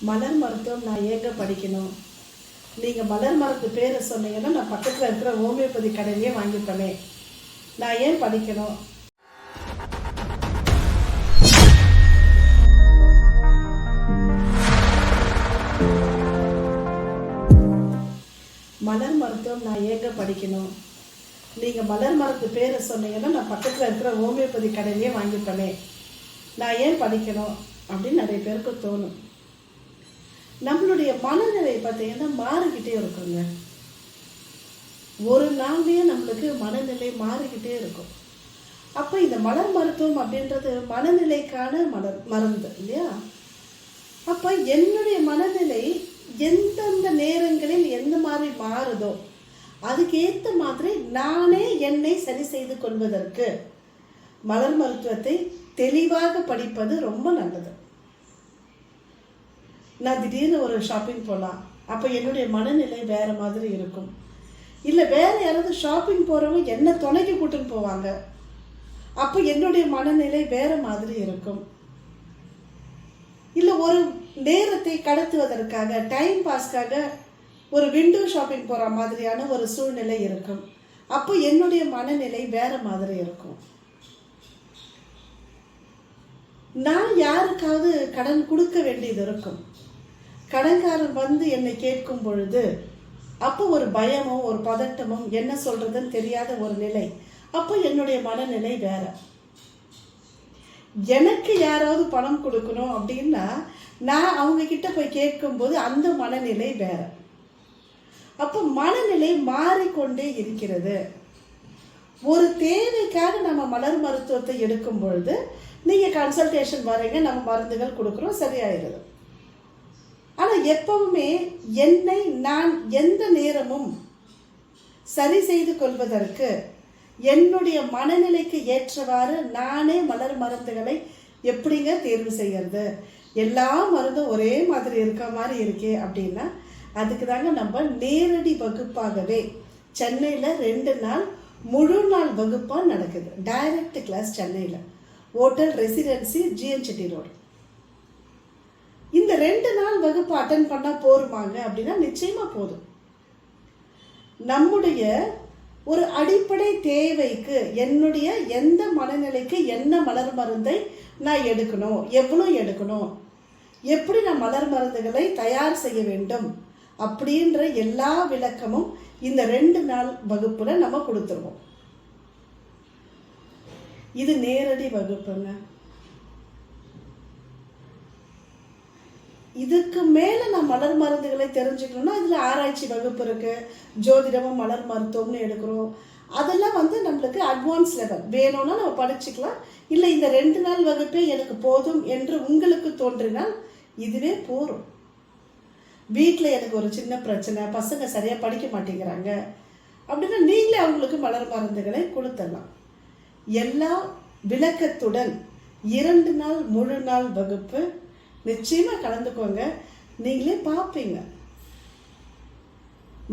மலர் மருத்துவம் நான் ஏங்க படிக்கணும். நீங்கள் மலர் மரத்து பேரை சொன்னீங்கன்னா நான் பக்கத்தில் இருக்கிற ஹோமியோபதி கடையிலேயே வாங்கிப்பேனே. நான் ஏன் படிக்கணும்? மலர் மருத்துவம் நான் ஏங்க படிக்கணும். நீங்கள் மலர் மரத்து பேரை சொன்னீங்கன்னா நான் பக்கத்தில் இருக்கிற ஹோமியோபதி கடையிலேயே வாங்கிப்பேனே. நான் ஏன் படிக்கணும்? அப்படின்னு நிறைய பேருக்கு தோணும். நம்மளுடைய மனநிலை பார்த்தீங்கன்னா மாறிக்கிட்டே இருக்குங்க. ஒரு நாள்லயே நம்மளுக்கு மனநிலை மாறிக்கிட்டே இருக்கும். அப்போ இந்த மலர் மருத்துவம் அப்படின்றது மனநிலைக்கான மலர் மருந்து இல்லையா? அப்போ என்னுடைய மனநிலை எந்தெந்த நேரங்களில் எந்த மாதிரி மாறுதோ அதுக்கேற்ற மாதிரி நானே என்னை சரி செய்து கொள்வதற்கு மலர் மருத்துவத்தை தெளிவாக படிப்பது ரொம்ப நல்லது. நான் திடீர்னு ஒரு ஷாப்பிங் போகலாம் அப்போ என்னுடைய மனநிலை வேறு மாதிரி இருக்கும். இல்லை வேறு யாராவது ஷாப்பிங் போகிறவங்க என்ன துணைக்கு கூட்டின்னு போவாங்க. அப்போ என்னுடைய மனநிலை வேறு மாதிரி இருக்கும். இல்லை ஒரு நேரத்தை கடத்துவதற்காக டைம் பாஸ்க்காக ஒரு விண்டோ ஷாப்பிங் போகிற மாதிரியான ஒரு சூழ்நிலை இருக்கும். அப்போ என்னுடைய மனநிலை வேறு மாதிரி இருக்கும். நான் யாருக்காவது கடன் கொடுக்க வேண்டியது இருக்கும். கடன்காரன் வந்து என்னை கேட்கும் பொழுது அப்போ ஒரு பயமும் ஒரு பதட்டமும் என்ன சொல்றதுன்னு தெரியாத ஒரு நிலை. அப்போ என்னுடைய மனநிலை வேற. எனக்கு யாராவது பணம் கொடுக்கணும் அப்படின்னா நான் அவங்க கிட்ட போய் கேட்கும்போது அந்த மனநிலை வேற. அப்போ மனநிலை மாறிக்கொண்டே இருக்கிறது. ஒரு தேவைக்காக நம்ம மலர் மருத்துவத்தை எடுக்கும் பொழுது நீங்கள் கன்சல்டேஷன் வரீங்க நம்ம மருந்துகள் கொடுக்குறோம் சரியாயிருது ஆனால் எப்பவுமே என்னை நான் எந்த நேரமும் சரி செய்து கொள்வதற்கு என்னுடைய மனநிலைக்கு ஏற்றவாறு நானே மலர் மருந்துகளை எப்படிங்க தேர்வு செய்கிறது எல்லா மருந்தும் ஒரே மாதிரி இருக்க மாதிரி இருக்கே அப்படின்னா அதுக்கு தாங்க நம்ம நேரடி வகுப்பாகவே சென்னையில் ரெண்டு நாள் முழு நாள் வகுப்பாக நடக்குது. டைரக்ட் கிளாஸ் சென்னையில். Hotel residency GN Chetty road இந்த ரெண்டு நாள் வகுப்பு அட்டன் பண்ணால் போருமாங்க? அப்படின்னா நிச்சயமாக போதும். நம்முடைய ஒரு அடிப்படை தேவைக்கு என்னுடைய எந்த மனநிலைக்கு என்ன மலர் மருந்தை நான் எடுக்கணும்? எவ்வளோ எடுக்கணும்? எப்படி நான் மலர் மருந்துகளை தயார் செய்ய வேண்டும்? அப்படின்ற எல்லா விளக்கமும் இந்த ரெண்டு நாள் வகுப்பில் நம்ம கொடுத்துருவோம். இது நேரடி வகுப்புங்க. இதுக்கு மேலே நான் மலர் மருந்துகளை தெரிஞ்சுக்கணும்னா இதில் ஆராய்ச்சி வகுப்பு இருக்குது ஜோதிடமும் மலர் மருத்துவம்னு எடுக்கிறோம். அதெல்லாம் வந்து நம்மளுக்கு அட்வான்ஸ் லெவல் வேணும்னா நம்ம படிச்சுக்கலாம். இல்லை இந்த ரெண்டு நாள் வகுப்பே எனக்கு போதும் என்று உங்களுக்கு தோன்றினால் இதுவே போதும் வீட்டில் எனக்கு ஒரு சின்ன பிரச்சனை. பசங்க சரியாக படிக்க மாட்டேங்கிறாங்க. அப்படின்னா நீங்களே அவங்களுக்கு மலர் மருந்துகளை கொடுத்தலாம் எல்லா விளக்கத்துடன் இரண்டு நாள் முழு நாள் வகுப்பு நிச்சயமாக கலந்துக்கோங்க. நீங்களே பார்ப்பீங்க.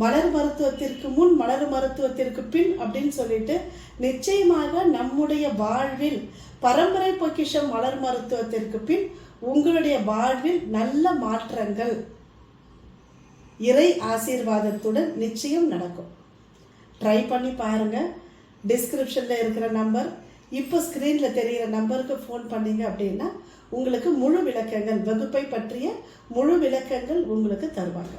மலர் மருத்துவத்திற்கு முன் மலர் மருத்துவத்திற்கு பின் அப்படின்னு சொல்லிட்டு நிச்சயமாக நம்முடைய வாழ்வில் பரம்பரை பொக்கிஷம் மலர் மருத்துவத்திற்கு பின் உங்களுடைய வாழ்வில் நல்ல மாற்றங்கள் இறை ஆசீர்வாதத்துடன் நிச்சயம் நடக்கும். ட்ரை பண்ணி பாருங்க. டிஸ்கிரிப்ஷனில் இருக்கிற நம்பர் இப்போ ஸ்க்ரீனில் தெரிகிற நம்பருக்கு ஃபோன் பண்ணீங்க அப்படின்னா உங்களுக்கு முழு விளக்கங்கள் வகுப்பை பற்றிய முழு விளக்கங்கள் உங்களுக்கு தருவாங்க.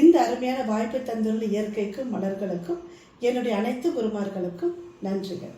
இந்த அருமையான வாய்ப்பை தந்துள்ள இயற்கைக்கும் மலர்களுக்கும் என்னுடைய அனைத்து குருமார்களுக்கும் நன்றிகள்.